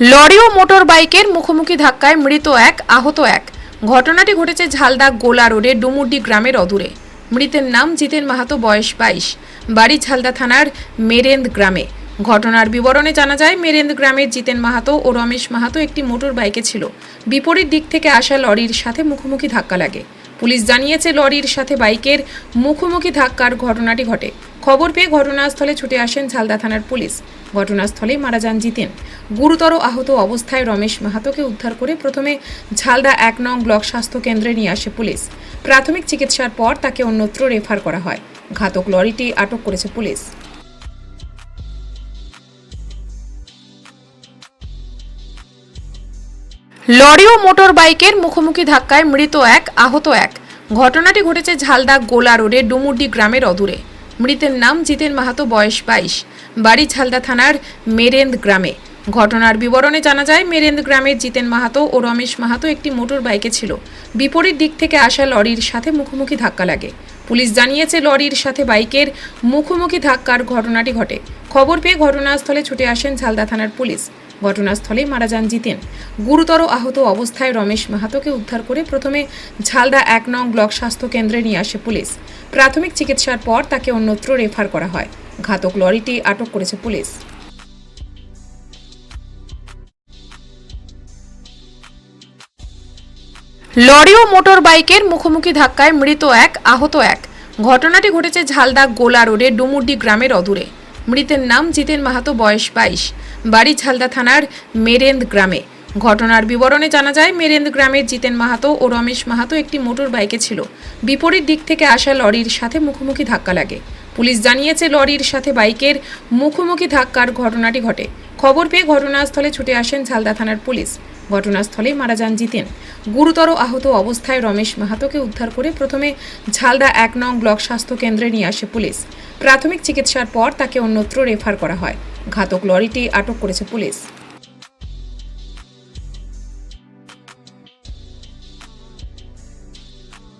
Lorry ও motor বাইকের মুখোমুখি ধাক্কায় মৃত এক, আহত এক। ঘটনাটি ঘটেছে ঝালদা গোলা রোডে, ডুমুরডি গ্রামের অদূরে। মৃতের নাম জিতেন মাহাতো, বয়স বাইশ। বাড়ি ঝালদা থানার মেরেন্দ গ্রামে। ঘটনার বিবরণে জানা যায়, মেরেন্দ গ্রামের জিতেন মাহাতো ও রমেশ মাহাতো একটি মোটর বাইকে ছিল। বিপরীত দিক থেকে আসা লরির সাথে মুখোমুখি ধাক্কা লাগে। পুলিশ জানিয়েছে, লরির সাথে বাইকের মুখোমুখি ধাক্কার ঘটনাটি ঘটে। খবর পেয়ে ঘটনাস্থলে ছুটে আসেন ঝালদা থানার পুলিশ। ঘটনাস্থলেই মারা যান জিতেন। গুরুতর আহত অবস্থায় রমেশ মাহাতোকে উদ্ধার করে প্রথমে ঝালদা এক নং ব্লক স্বাস্থ্য কেন্দ্রে নিয়ে আসে পুলিশ। প্রাথমিক চিকিৎসার পর তাকে অন্যত্র রেফার করা হয়। ঘাতক লরিটি আটক করেছে পুলিশ। লরি ও মোটর বাইকের মুখোমুখি ধাক্কায় মৃত এক, আহত এক। ঘটনাটি ঘটেছে ঝালদা গোলা রোডে, ডুমুরডি গ্রামের অদূরে। মৃতের নাম জিতেন মাহাতো, বয়স বাইশ। বাড়ি ঝালদা থানার মেরেন্দ গ্রামে। ঘটনার বিবরণে জানা যায়, মেরেন্দ গ্রামের জিতেন মাহাতো ও রমেশ মাহাতো একটি মোটর বাইকে ছিল। বিপরীত দিক থেকে আসা লরির সাথে মুখোমুখি ধাক্কা লাগে। পুলিশ জানিয়েছে, লরির সাথে বাইকের মুখোমুখি ধাক্কার ঘটনাটি ঘটে। খবর পেয়ে ঘটনাস্থলে ছুটে আসেন ঝালদা থানার পুলিশ। ঘটনাস্থলেই মারা যান জিতেন। গুরুতর আহত অবস্থায় রমেশ মাহাতোকে উদ্ধার করে প্রথমে ঝালদা এক নং ব্লক স্বাস্থ্য কেন্দ্রে নিয়ে আসে পুলিশ। প্রাথমিক চিকিৎসার পর তাকে অন্যত্র রেফার করা হয়। ঘাতক লরিটি আটক করেছে পুলিশ। লরি ও মোটর বাইকের মুখোমুখি ধাক্কায় মৃত এক, আহত এক। ঘটনাটি ঘটেছে ঝালদা গোলা রোডে, ডুমুরডি গ্রামের অদূরে। মৃতের নাম জিতেন মাহাতো, বয়স বাইশ। বাড়ি ঝালদা থানার মেরেন্দ গ্রামে। ঘটনার বিবরণে জানা যায়, মেরেন্দ গ্রামের জিতেন মাহাতো ও রমেশ মাহাতো একটি মোটর বাইকে ছিল। বিপরীত দিক থেকে আসা লরির সাথে মুখোমুখি ধাক্কা লাগে। পুলিশ জানিয়েছে, লরির সাথে বাইকের মুখোমুখি ধাক্কার ঘটনাটি ঘটে। খবর পেয়ে ঘটনাস্থলে ছুটে আসেন ঝালদা থানার পুলিশ। ঘটনাস্থলেই মারা যান জিতেন। গুরুতর আহত অবস্থায় রমেশ মাহাতোকে উদ্ধার করে প্রথমে ঝালদা এক নং ব্লক স্বাস্থ্য কেন্দ্রে নিয়ে আসে পুলিশ। প্রাথমিক চিকিৎসার পর তাকে অন্যত্র রেফার করা হয়। ঘাতক লরিটি আটক করেছে পুলিশ।